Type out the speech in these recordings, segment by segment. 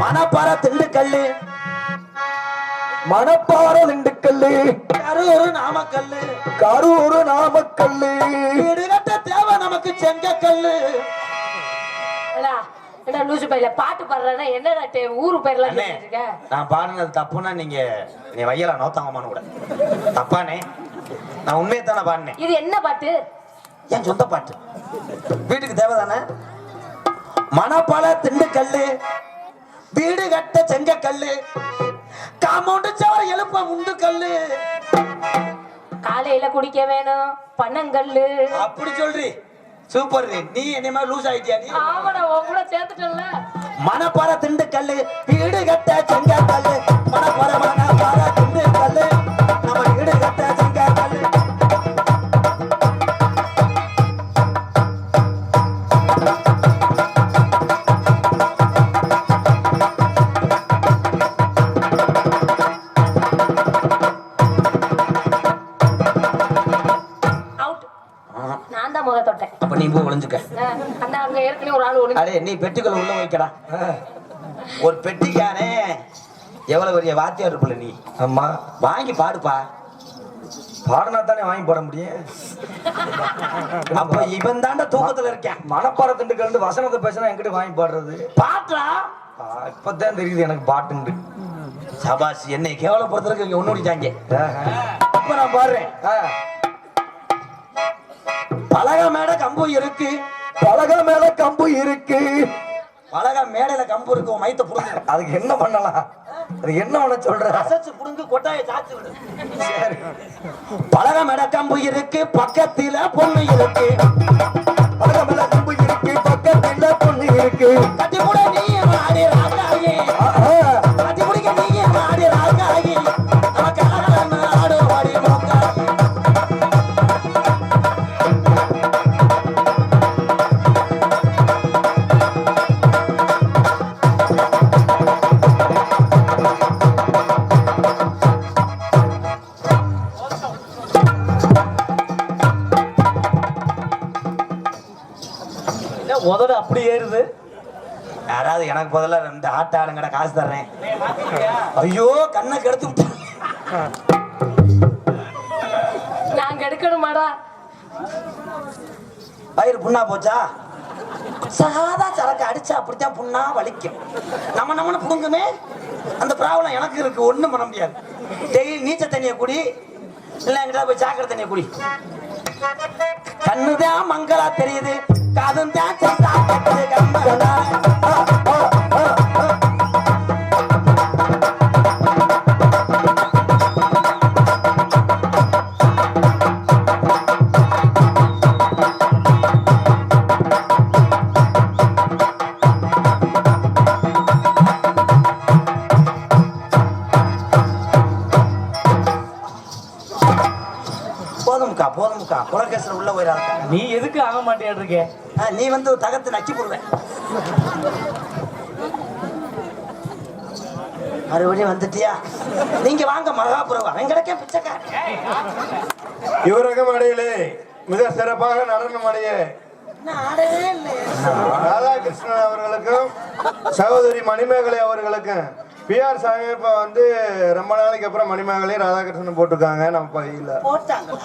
மணப்பாற திண்டுக்கல்லு. மணப்பாற திண்டுக்கல்லு. கரூர் நாமக்கல்லு. கரூர் நாமக்கல்லு. வீடு கட்ட தேவை நமக்கு செங்கக்கல்லு. ஏடா லூசு பையில பாட்டு பாடுறேன்னா என்னடா டே- ஊரு இருக்க? நான் பாடினது தப்புன்னா நீங்க நீ வையல நோத்தாங்கம்மான்னு கூட. தப்பானே நான் உண்மையை தானே பாடினேன். இது என்ன பாட்டு? என் சொந்த பாட்டு. வீட்டுக்கு தேவைதானே? மணப்பால திண்டுக்கல்லு வீடு கட்ட செங்கக்கல்லு காமௌண்டு சவர எழுப்ப முண்டு கல்லு. காலையில குடிக்க வேணும் பனங்கல்லு. அப்படி சொல்றி. சூப்பர் நீ என்ன மாதிரி லூஸ் ஆயிட்டியா நீ? ஆமாடா உன் கூட சேர்த்துட்டல மணப்பாற திண்டுக்கல்லு வீடு கட்ட செங்கக்கல்லு மணப்பாற மணப்பாற திண்டுக்கல்லு நம்ம வீடு கட்ட அடே நீ பெட்டிக்குள்ள உள்ள வைக்கடா ஒரு பெட்டிக்காரே எவ்வளவு பெரிய வாத்தியார் இருப்பல நீ? ஆமா. வாங்கி பாடுப்பா. பாடினா தானே வாங்கி போட முடியும். அப்ப இவன் தாண்ட தூக்கத்துல இருக்கேன். மணப்பாற திண்டுக்கல் வசனத்தை பேசினா என்கிட்ட வாங்கி பாடுறது. பாட்டுடா ஆ, இப்பதான் தெரியுது எனக்கு பாட்டுண்டு சபாஸ் என்னை கேவலப்படுத்துறதுக்கு இங்க ஒண்ணு ஆஹா. இப்ப நான் பாடுறேன். பலக மேட கம்பு இருக்கு. பலகை மேல கம்பு இருக்கு. பலக மேடையில கம்பு இருக்கு உன் மைத்த புடுங்க. அதுக்கு என்ன பண்ணலாம்? அது என்ன பண்ண சொல்ற? அசைச்சு புடுங்கு கொட்டாய சாச்சு விடு. பலக மேட கம்பு இருக்கு பக்கத்தில பொண்ணு இருக்கு. பலகை மேல கம்பு இருக்கு பக்கத்துல பொண்ணு இருக்கு. கட்டி கூட எனக்கு பதிலா ரெண்டு ஆட்ட ஆளுங்கட காசு தர்றேன். ஐயோ கண்ணை கெடுத்து விட்டாங்க நாங்க எடுக்கணுமாடா? வயிறு புண்ணா போச்சா? சாதா சரக்கு அடிச்சா அப்படித்தான் புண்ணா வலிக்கும். நம்ம நம்மனு புடுங்குமே. அந்த ப்ராப்ளம் எனக்கு இருக்கு ஒண்ணும் பண்ண முடியாது. டெய்லி நீச்சல் தண்ணியை குடி இல்ல என்கிட்ட போய் சாக்கடை தண்ணியை குடி. கண்ணுதான் மங்களா தெரியுது காதும் தான் செத்தா கேக்குது ஆக மாட்டேன் இருக்கே ஆ, நீ வந்து தகத்து நக்கி போடுவேன் மறுபடியும் வந்துட்டியா? நீங்க வாங்க மகாபுரம் அவன் கிடைக்க பிச்சைக்காரன் இவரகம் அடையிலே மிக சிறப்பாக நடனம் அடைய நான் ஆடவே இல்லை ராதாகிருஷ்ணன் அவர்களுக்கும் சகோதரி மணிமேகலை அவர்களுக்கும் பிஆர் சாஹிப் வந்து ரொம்ப நாளைக்கு அப்புறம் மணிமேகலை ராதாகிருஷ்ணன் போட்டிருக்காங்க. நம்ம பகுதியில். போட்டாங்க.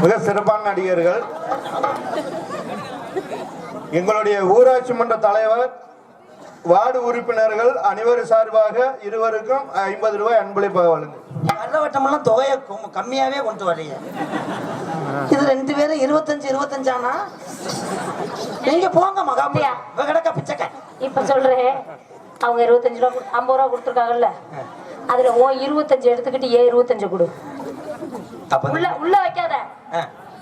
மிக சிறப்பான நடிகர்கள். எங்களுடைய ஊராட்சி மன்ற தலைவர் வார்டு உறுப்பினர்கள் அனைவரும் சார்பாக இருவருக்கும் ஐம்பது ரூபாய் அன்பளிப்பாக வழங்கும் வர்ற வட்டமெல்லாம் தொகையை கும்- கம்மியாவே கொண்டு வரீங்க. இது ரெண்டு பேரும் இருபத்தஞ்சு இருபத்தஞ்சானா? நீங்க போங்க மகாபுரம் இவ கிடக்க பிச்சைக்காரன் இப்ப சொல்றேன். அவங்க இருபத்தஞ்சு ரூபா கொடு- ஐம்பது ரூபா கொடுத்துருக்காங்கல்ல? அதுல உன் இருபத்தஞ்சு எடுத்துக்கிட்டு ஏன் இருபத்தஞ்சு கொடு. உள்ள உள்ள வைக்காத.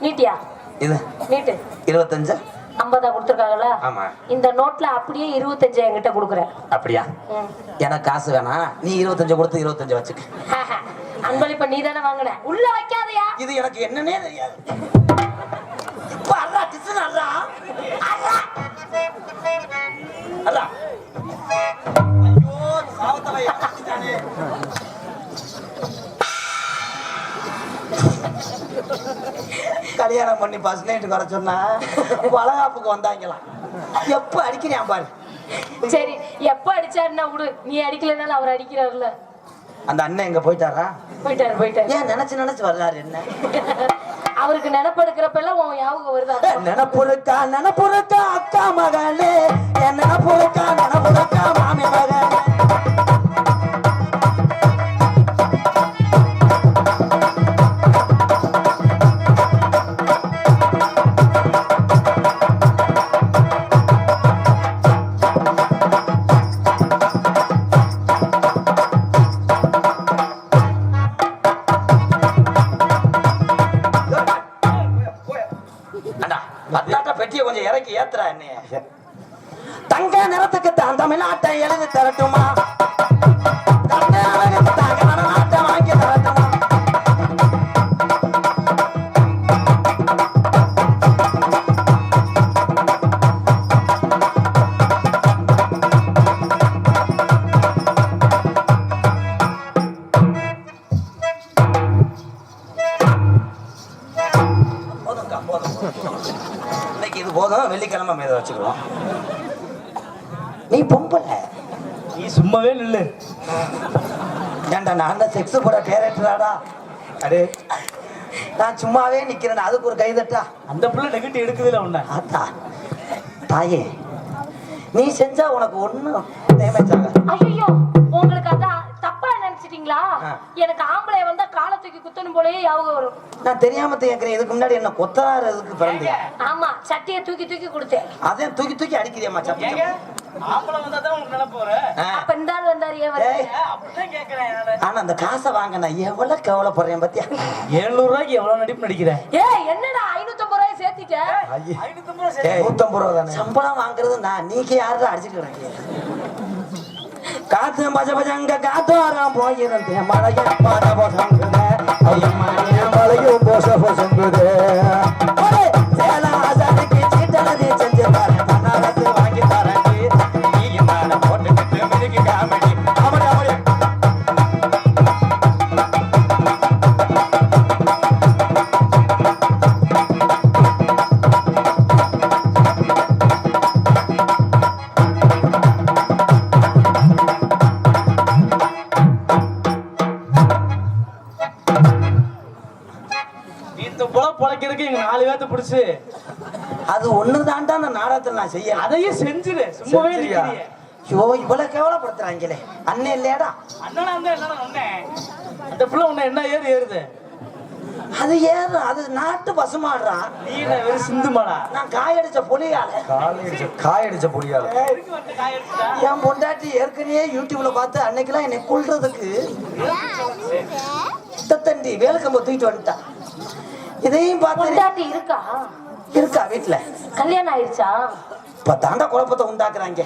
நீட்டியா? இது? நீட்டு. இருபத்தஞ்சா? ஐம்பதா கொடுத்துருக்காங்கல்ல? ஆமா. இந்த நோட்ல அப்படியே இருபத்தஞ்சு என்கிட்ட கொடுக்குறேன். அப்படியா. எனக்கு காசு வேணாம் நீ இருபத்தஞ்சு கொடுத்து இருபத்தஞ்சு வச்சுக்க. அன்பளிப்ப நீ தானே வாங்கின. உள்ள வைக்காதயா. இது எனக்கு என்னன்னே தெரியாது. இப்ப அண்ணா கல்யாணம் பண்ணி பஸ் நைட்டு வர சொன்னா வளகாப்புக்கு வந்தாங்களாம் எப்ப அடிக்கிறேன் பாரு. சரி எப்ப அடிச்சாருன்னா விடு. நீ அடிக்கலனாலும் அவர் அடிக்கிறாருல அந்த அண்ணன் எங்க போயிட்டாரா? போயிட்டாரு போயிட்டாரு. ஏன் நினைச்சு நினைச்சு வர்றாரு என்ன? அவருக்கு நினைப்படுக்கிறப்ப எல்லாம் உன் ஞாபகம் வருதா? நினப்புருக்கா நினப்புருக்கா அக்கா மகளே. என் நினப்புருக்கா நினப்புருக்கா மாமி மகளே. அண்ணா பெட்டியை கொஞ்சம் இறக்கி ஏத்துறா என்ன தங்க நிறத்துக்கு தான் தமிழ்நாட்டை எழுதி தரட்டுமா? தங்க ஏன்டா நான் தான் செக்ஸ் போட டேரக்டராடா அடே. நான் சும்மாவே நிக்கிறேன் அதுக்கு ஒரு கைதட்டா? அந்த புள்ள நெகட்டிவ் எடுக்குதுல உன்ன. ஆத்தா தாயே நீ செஞ்சா உனக்கு ஒண்ணும் டேமேஜ் ஆகாது. ஐயோ உங்களுக்கு அதான் தப்பா நினைச்சிட்டீங்களா. எனக்கு ஆம்பளை வந்தா காலை தூக்கி குத்தணும் போலயே ஞாபகம் வரும். நான் தெரியாம கேட்கிறேன் இதுக்கு முன்னாடி என்ன கொத்தனார் பிறந்தியா ஆமா சட்டியை தூக்கி தூக்கி கொடுத்தேன். அதையும் தூக்கி தூக்கி கேக்குறேன் நானு. ஆனா அந்த காசை வாங்க நான் எவ்வளவு கவலைப்படுறேன் பத்தியா? 700 ரூபாய்க்கு எவ்வளவு நடிப்பு நடிக்கிற? ஏய் என்னடா ஐநூத்தம்பது ரூபாய் சேர்த்திட்ட? ஐநூத்தம்பது ரூபாய் சரி. ஏய், நூத்தம்பது ரூபா தானே? சம்பளம் வாங்குறது நான் நீங்க யாரும் அடிச்சுக்கிறேன் காத்து பஜ பஜங்க காத்தோரம் போயிருந்தேன் மழைய பாட போசங்குத மழையும் போச போசங்குது. பொழைக்கிறதுக்கு எங்க நாலு பேர்த்த பிடிச்சு. அது ஒண்ணு தாண்டா அந்த நாடகத்தில் நான் செய்ய அதையும் செஞ்சிரு. சும்மாவே? நிக்கிறியே. ஐயோ இவ்வளவு கேவலப்படுத்துறாங்களே. அண்ணன் இல்லையாடா? அண்ணனா இருந்தா என்ன அந்த புள்ள உன்னை என்ன ஏறு ஏறுது? அது ஏறும் அது நாட்டு பசுமாடுறான் நீ வெறும் சிந்து மாடா? நான் காயடிச்ச புலியால காயடிச்ச பொடியால? என் பொண்டாட்டி ஏற்கனவே யூடியூப்ல பார்த்து அன்னைக்கெல்லாம் என்னை கொல்றதுக்கு தண்டி வேலுக்கம்ப தூக்கிட்டு வந்துட்டா. இதையும் பார்த்து இருக்கா? இருக்கா வீட்டுல கல்யாணம் ஆயிருச்சா? இப்ப தாண்டா குழப்பத்தை உண்டாக்குறாங்க.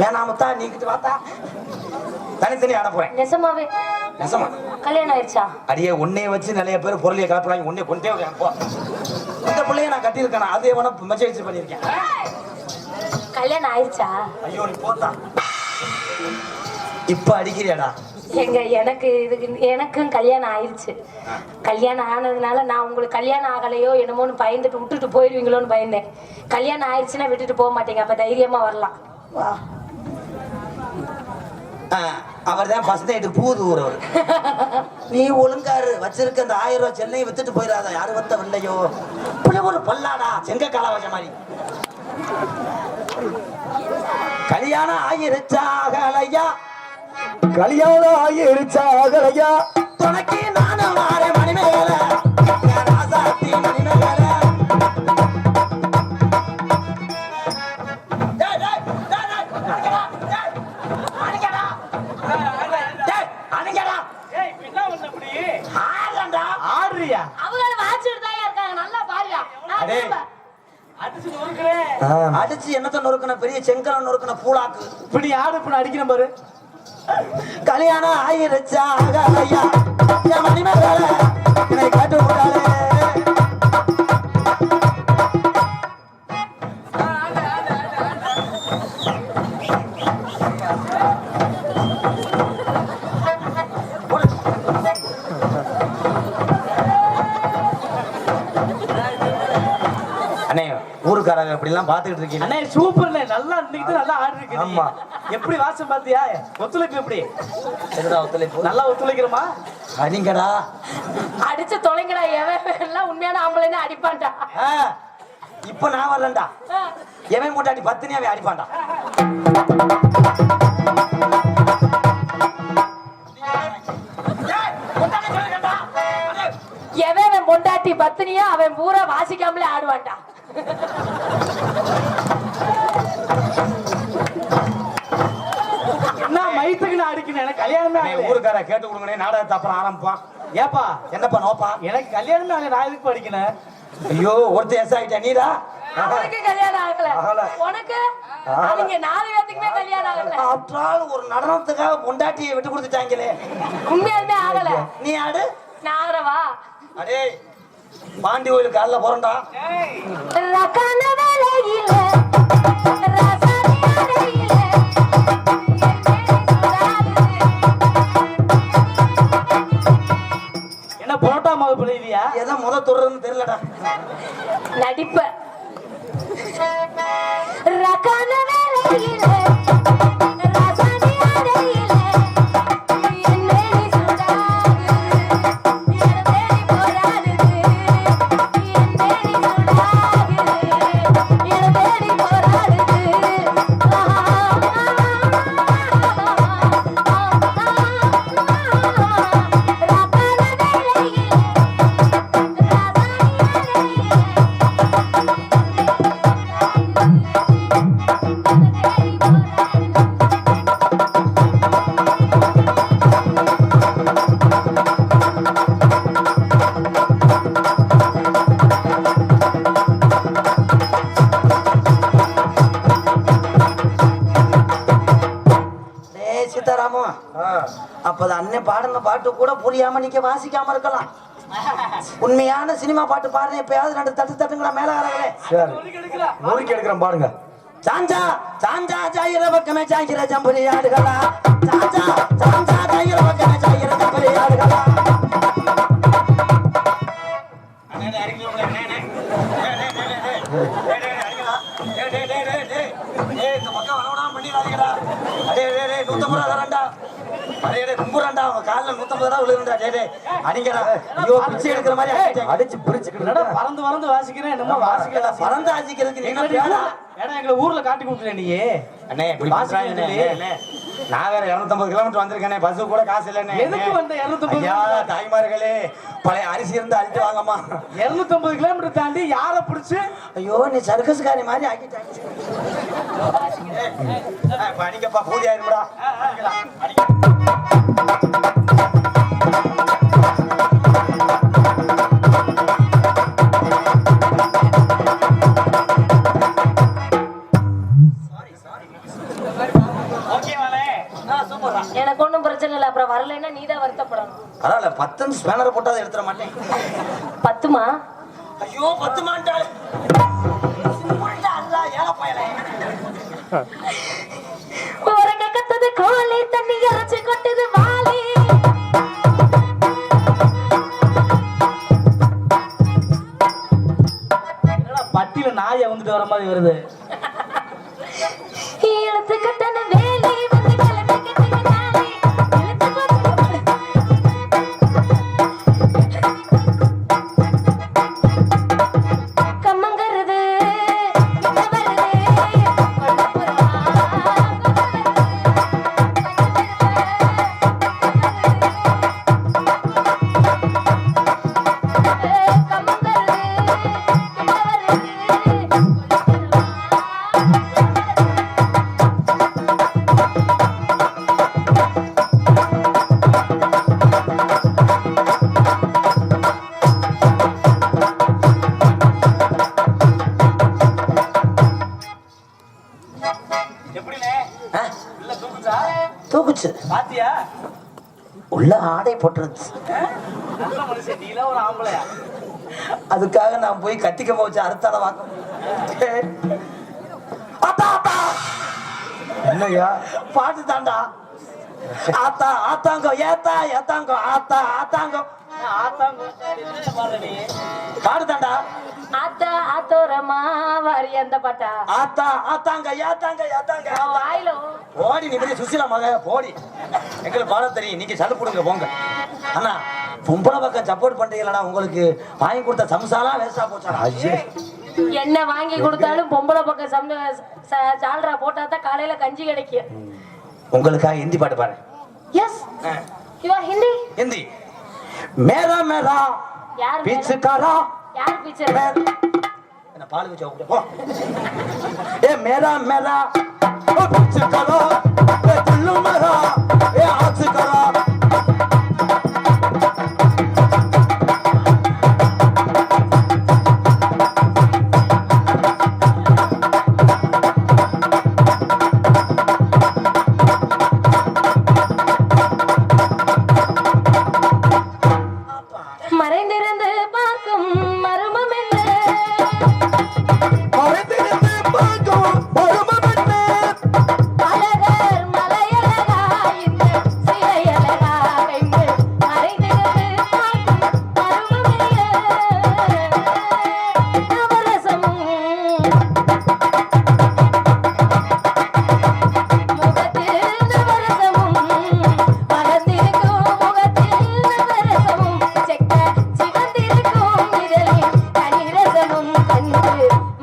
வேணாமத்தா நீக்கிட்டு பார்த்தா தனித்தனி ஆட போறேன். நெசமாவே. நெசமா. கல்யாணம் ஆயிருச்சா? அடியே உன்னைய வச்சு நிறைய பேர் பொருளைய கலப்புறாங்க. உன்னை கொண்டே இந்த பிள்ளைய நான் கட்டியிருக்கேன். அதே வேணா மெசேஜ் பண்ணியிருக்கேன். கல்யாணம் ஆயிருச்சா? ஐயோ நீ போத்தா. இப்ப அடிக்கிறியாடா? எங்க எனக்கு இதுக்கு எனக்கும் கல்யாணம் ஆயிருச்சு. கல்யாணம் ஆனதுனால நான் உங்களுக்கு கல்யாணம் ஆகலையோ என்னமோன்னு பயந்துட்டு விட்டுட்டு போயிடுவீங்களோன்னு பயந்தேன். கல்யாணம் ஆயிடுச்சுன்னா விட்டுட்டு போக மாட்டீங்க அப்ப தைரியமா வரலாம். வா. அவர் தான் ஃபர்ஸ்ட் நைட்டு பூ தூரவர் நீ ஒழுங்காரு வச்சிருக்க அந்த ஆயிரம் ரூபாய் சென்னை வித்துட்டு போயிடாத யாரு வத்த இல்லையோ இப்படி ஒரு பல்லாடா செங்க கால வச்ச மாதிரி. கல்யாணம் ஆயிருச்சா அகலையா கல்யாணம் ஆகிருச்சா அகலையா? துணைக்கு நானும் வாரேன் மணிமேல என் ராசாத்தி அடே. திரும்ப. அடிச்சு என்னத்த நொறுக்கின? பெரிய செங்கலம் நொறுக்கின பூலாக்கு இப்படி ஆடு இப்ப அடிக்கிறேன் பாரு. கல்யாணம் ஆயிருச்சா அகலையா என் மணிமேல என்னை காட்டு போட்டாலே அண்ணே ஊருக்காரங்க இப்படி அப்படிலாம் பாத்துக்கிட்டு இருக்கீங்க. அண்ணே சூப்பர்ண்ணே. நல்லா இன்னைக்கு நல்லா ஆடு இருக்கு ஆமா. எப்படி வாசம் பாத்தியா ஒத்துழைப்பு எப்படி? எதுடா ஒத்துழைப்பு? நல்லா ஒத்துழைக்கிறோமா? அடிங்கடா. அடிச்சு தொலைங்கடா எவன் எல்லாம் உண்மையான ஆம்பளைன்னு அடிப்பான்டா. இப்ப நான் வரலண்டா. எவன் மூட்டாடி பத்தினி அவன் அடிப்பான்டா. எவன் பொண்டாட்டி பத்தினியோ அவன் பூரா வாசிக்காமலே ஆடுவான்டா. அடிக்கணும் எனக்கு கல்யாணமே ஆகல ஊருக்கார கேட்டு கொடுங்கனே நாடகத்தை அப்புறம் ஆரம்பிப்பான் ஏப்பா என்னப்பா நோப்பா? எனக்கு கல்யாணமே ஆகல நான் எதுக்கு படிக்கணும்? ஐயோ ஒருத்தர் எஸ் ஆயிட்டா நீடா? அவனுக்கு கல்யாணம் ஆகல. உனக்கு? அவங்க நாலு பேத்துக்குமே கல்யாணம் ஆகல. ஆற்றால் ஒரு நடனத்துக்காக பொண்டாட்டியை விட்டு கொடுத்துட்டாங்களே. உண்மையாலுமே ஆகல. நீ ஆடு. நான் ஆகிறவா அடே பாண்டி கோயில் காலில் போறேன்டா. ரக்கான வேலையில பிள்ளைவியா எதை முத தொடர்னு தெரியலடா. நடிப்ப. ரக்கான வேலையில சீதாராமு அப்ப அண்ணன் பாடின பாட்டு கூட புரியாம நீங்க வாசிக்காம இருக்கலாம். உண்மையான சினிமா பாட்டு பாடுறேன் எப்பயாவது ரெண்டு தட்டு தட்டுங்களா மேல வரங்களே நொறுக்கி எடுக்கிறேன் பாருங்க. சாஞ்சா சாஞ்சா ஜாயிர பக்கமே ஜாயிர ஜம்புரி ஆடுகளா. சாஞ்சா சாஞ்சா ஜாயிர பக்கமே ஜாயிர ஜம்புரி ஆடுகளா. அடிச்சு பிரிச்சுக்கிட்டு என்னடா பறந்து பறந்து வாசிக்கிறேன்? என்னமோ வாசிக்கிறா பறந்து? ஆசிக்கிறதுக்கு நீ என்ன எங்களை பேரா? ஏன்னா எங்களை ஊர்ல காட்டி கொடுத்துட்ட நீ? அண்ணே இப்படி வாசிக்க வாசிக்கிறேன் வேண்டியது. அண்ணே நான் வேற 250 கிலோமீட்டர் வந்திருக்கேனே. பஸ் கூட காசு இல்லைண்ணே. எதுக்கு வந்த 250 ஐயா தாய்மார்களே பழைய அரிசி இருந்து அழித்து வாங்கம்மா. இருநூத்தம்பது கிலோமீட்டர் தாண்டி யாரை பிடிச்சு? ஐயோ நீ சர்க்கஸ்காரி மாதிரி ஆக்கிட்டாங்க. படிக்கப்பா பூதி ஆயிருமுடா எனக்கு ஒண்ணும் பிரச்சனை இல்லை அப்புறம் வரலைன்னா நீ தான் வருத்தப்படணும். பரவாயில்ல பத்து ஸ்பேனர் போட்டா அதை எடுத்துட மாட்டேன். பத்துமா? ஐயோ பத்து பட்டியில நாயை வந்துட்டு வர மாதிரி வருது. தூக்குச்சா? பாத்தியா? உள்ள ஆடை போட்டுருச்சு நல்ல மனுஷன் நீல ஒரு ஆம்பளையா? அதுக்காக நான் போய் கத்திக்க வச்சு அறுத்தாட வாங்க. என்னய்யா? பாட்டு தாண்டா. ஆத்தா ஆத்தாங்கோ ஏத்தா ஏத்தாங்கோ ஆத்தா ஆத்தாங்கோ. பாடுதாண்டா. ஆத்தா ஆத்தோரமா வாரி அந்த பாட்டா. ஆத்தா ஆத்தாங்க ஏத்தாங்க ஏத்தாங்க அவன் வாயில. ஓடி நீ பெரிய சுசிலா மக போடி. எங்களுக்கு பாட தெரியும் நீங்க சளு போடுங்க போங்க. அண்ணா பொம்பளை பக்கம் சப்போர்ட் பண்றீங்களா உங்களுக்கு வாங்கி கொடுத்த சம்சாலா வேஸ்டா போச்சாடா ஐயே. என்ன வாங்கி கொடுத்தாலும் பொம்பளை பக்கம் சம் ச- சால்ரா போட்டா தான் காலையில கஞ்சி கிடைக்கும். உங்களுக்காக ஹிந்தி பாட்டு பாரு S U R Hindi Hindi மேரா மேரா பிச்சுக்காரா. பால் வச்சு ஏ மேரா மேரா பிச்சுக்காரா. ஏ துள்ளு மேரா ஏ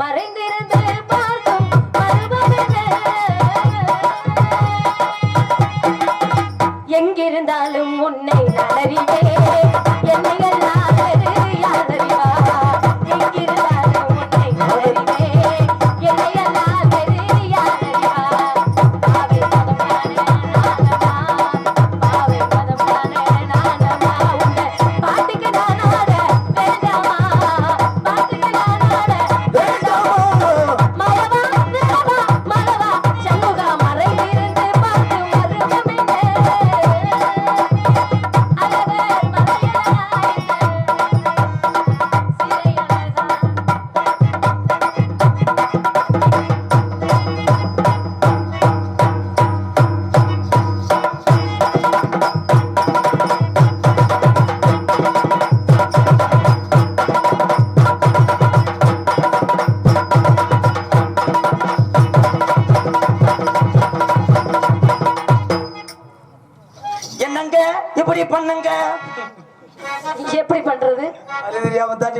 மறைந்திருந்த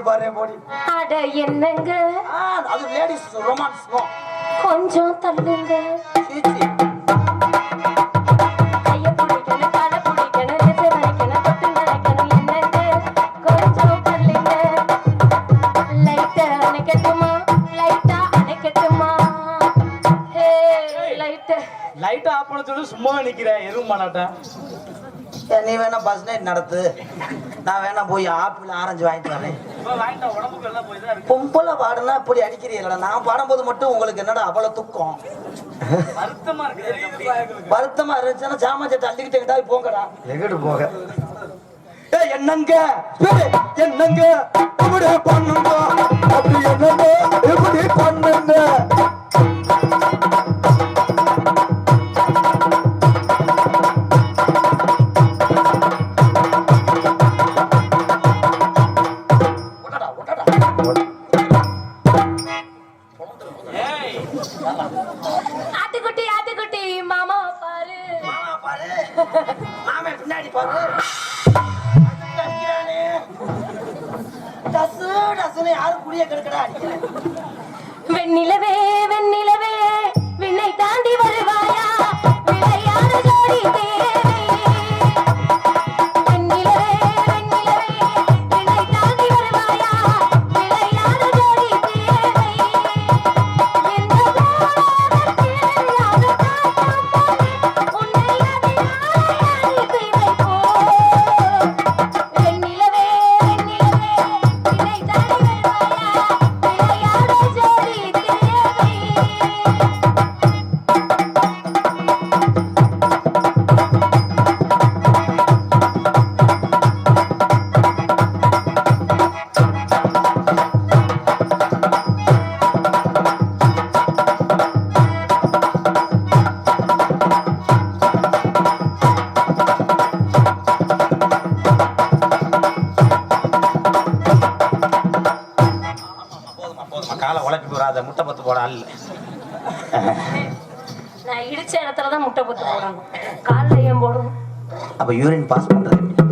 பாரு போடி அட என்னங்க? அது லேடிஸ் ரொமான்ஸ் கொஞ்சம் தள்ளுங்க. லைட் ஆஃப் பண்ண சொல்லி சும்மா நிக்கிறேன் எதுவும் பண்ணாட்டேன் நீ வேணா பஸ் நைட் நடத்து. நான் வேணா போய் ஆப்பிள் ஆரஞ்சு வாங்கிட்டு வரேன். பொம்பளை பாடுனா இப்படி அடிக்கிறீங்களா நான் பாடும்போது மட்டும் உங்களுக்கு என்னடா அவ்வளவு துக்கம்? வருத்தமா இருக்கு வருத்தமா இருந்துச்சுன்னா சாமான் சட்டை அள்ளிக்கிட்டு போங்கடா. எங்கிட்டு போக? ஏய், என்னங்க? ஏய், என்னங்க? இப்படி பண்ணுங்க. அப்படி என்னங்க? இப்படி பண்ணுங்க. அப்ப யூரின் பாஸ் பண்றது எப்படி?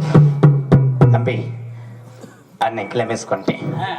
தம்பி அன்னைக்கு மிஸ் பண்ணிட்டேன் கண்ணை அன்னைக்கு